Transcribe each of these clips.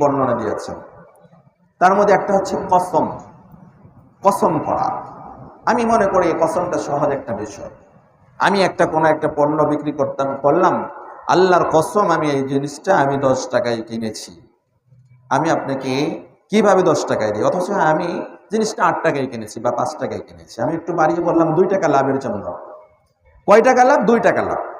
বর্ণনা দিয়েছেন। তার মধ্যে একটা হচ্ছে কসম। কসম করা আমি মনে করি এই কসমটা সহজ একটা বিষয়। আমি একটা কোনো একটা পণ্য বিক্রি করতাম, করলাম, আল্লাহর কসম আমি এই জিনিসটা আমি দশ টাকায় কিনেছি। আমি আপনাকে কীভাবে দশ টাকায় দিই? অথচ আমি জিনিসটা আট টাকায় কিনেছি বা পাঁচ টাকায় কিনেছি। আমি একটু বাড়িয়ে বললাম, দুই টাকা লাভের জন্য। কয় টাকা লাভ? দুই টাকা লাভ।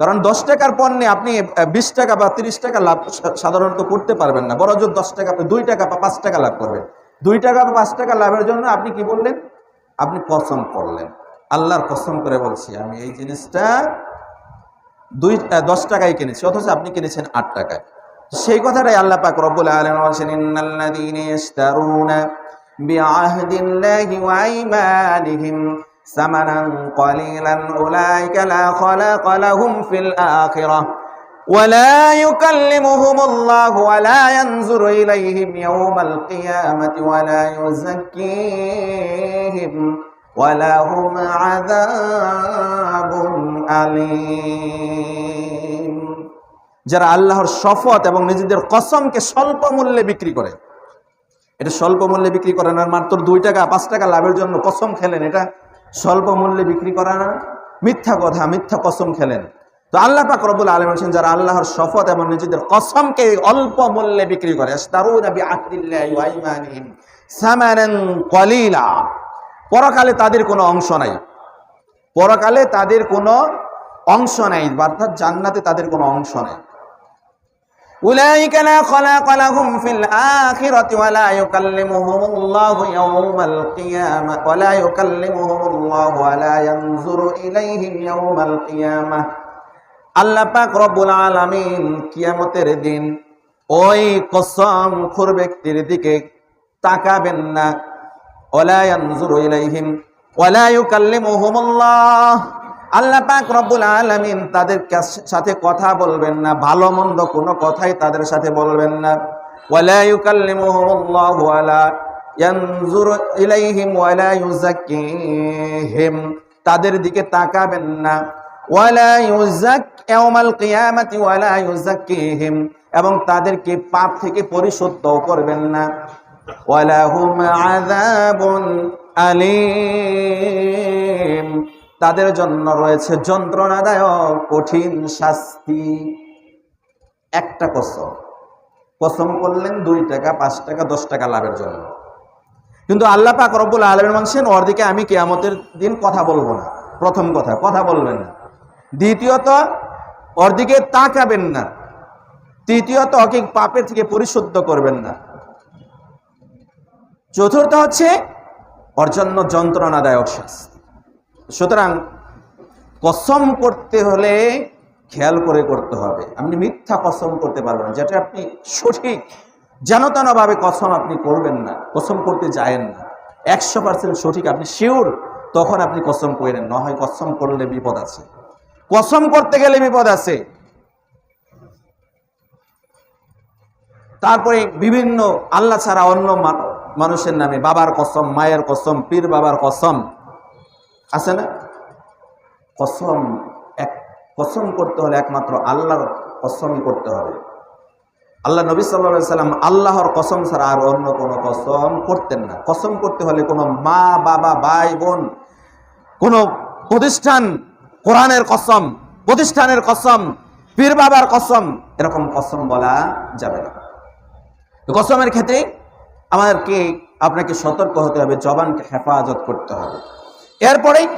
কারণ দশ টাকার পণ্যে আপনি বিশ টাকা বা তিরিশ টাকা লাভ সাধারণত করতে পারবেন না। বরঞ্চ দশ টাকা, দুই টাকা বা পাঁচ টাকা লাভ করবেন। দুই টাকা বা পাঁচ টাকা লাভের জন্য আপনি কি বললেন? আপনি কসম করলেন। আল্লাহর কসম করে বলছি, আমি এই জিনিসটা দুই দশ টাকায় কিনেছি, অথচ আপনি কিনেছেন আট টাকায়। সেই কথাটাই আল্লাহ পাক রব্বুল আলামিন বলছেন, ইন্নাল্লাযীনা ইশতারুনা বিআহদিল্লাহি ওয়া আইমানিহিম। সামানান قليلا أولئك لا خلاق لهم في الآخرة ولا يكلمهم الله ولا ينظر إليهم يوم القيامة ولا يزكيهم ولهم عذاب أليم যারা আল্লাহর শপথ এবং নিজেদের কসমকে স্বল্প মূল্যে বিক্রি করে এটা স্বল্প মূল্যে বিক্রি করে না মাত্র দুই টাকা পাঁচ টাকা লাভের জন্য কসম খেলেন এটা স্বল্প মূল্যে বিক্রি করা না। মিথ্যা কথা, মিথ্যা কসম খেলেন। তো আল্লাহ পাক রব্বুল আলম হোসেন যারা আল্লাহর শপথ এবং নিজেদের কসমকে অল্প মূল্যে বিক্রি করে পরকালে তাদের কোনো অংশ নাই। পরকালে তাদের কোনো অংশ নাই, অর্থাৎ জান্নাতে তাদের কোনো অংশ নাই। أولئك لا خلاق لهم في الآخرة ولا يكلمهم الله يوم القيامة ولا يكلمهم الله ولا ينظر إليهم يوم القيامة আল্লাহ পাক রব্বুল আলামিন কিয়ামতের দিন ওই কসম খুর ব্যক্তির দিকে তাকাবেন না ওলা ইয়ানজুরু ইলাইহিম ওয়ালা ইউকাল্লিমুহুমুল্লাহ আল্লাহ পাক রব্বুল আলামিন তাদের সাথে কথা বলবেন না, ভালো মন্দ কোনো কথাই তাদের সাথে বলবেন না। তাদের দিকে তাকাবেন না। এবং তাদেরকে পাপ থেকে পরিশুদ্ধ করবেন না। আলীম। তাদের জন্য রয়েছে যন্ত্রণাদায়ক কঠিন শাস্তি। একটা কসম। কসম করলেন দুই টাকা, পাঁচ টাকা, দশ টাকা লাভের জন্য। কিন্তু আল্লাহ পাক রব্বুল আলমের মানছেন ওর দিকে আমি কেয়ামতের দিন কথা বলব না। প্রথম কথা কথা বলবেন না। দ্বিতীয়ত, ওর দিকে তাকাবেন না। তৃতীয়ত, ওকে পাপের থেকে পরিশুদ্ধ করবেন না। চতুর্থ হচ্ছে অর্জন্য যন্ত্রণাদায়ক শাস্তি। সুতরাং কসম করতে হলে খেয়াল করে করতে হবে। আপনি মিথ্যা কসম করতে পারবেন যেটা আপনি সঠিক। যেন তেনভাবে কসম আপনি করবেন না, কসম করতে যায়েন না। একশো পার্সেন্ট সঠিক, আপনি শিওর, তখন আপনি কসম করেন না হয় কসম করলে বিপদ আছে। কসম করতে গেলে বিপদ আছে। তারপরে বিভিন্ন, আল্লাহ ছাড়া অন্য মানুষের নামে বাবার কসম, মায়ের কসম, পীর বাবার কসম আছে না? কসম, এক, কসম করতে হলে একমাত্র আল্লাহর কসম করতে হবে। আল্লাহ নবী সাল্লা সাল্লাম আল্লাহর কসম ছাড়া আর অন্য কোনো কসম করতেন না। কসম করতে হলে কোনো মা, বাবা, ভাই, বোন, কোনো প্রতিষ্ঠান, কোরআনের কসম, প্রতিষ্ঠানের কসম, পীর বাবার কসম, এরকম কসম বলা যাবে না। কসমের ক্ষেত্রে আমাদেরকে আপনাকে সতর্ক হতে হবে, জবানকে হেফাজত করতে হবে। এরপরেই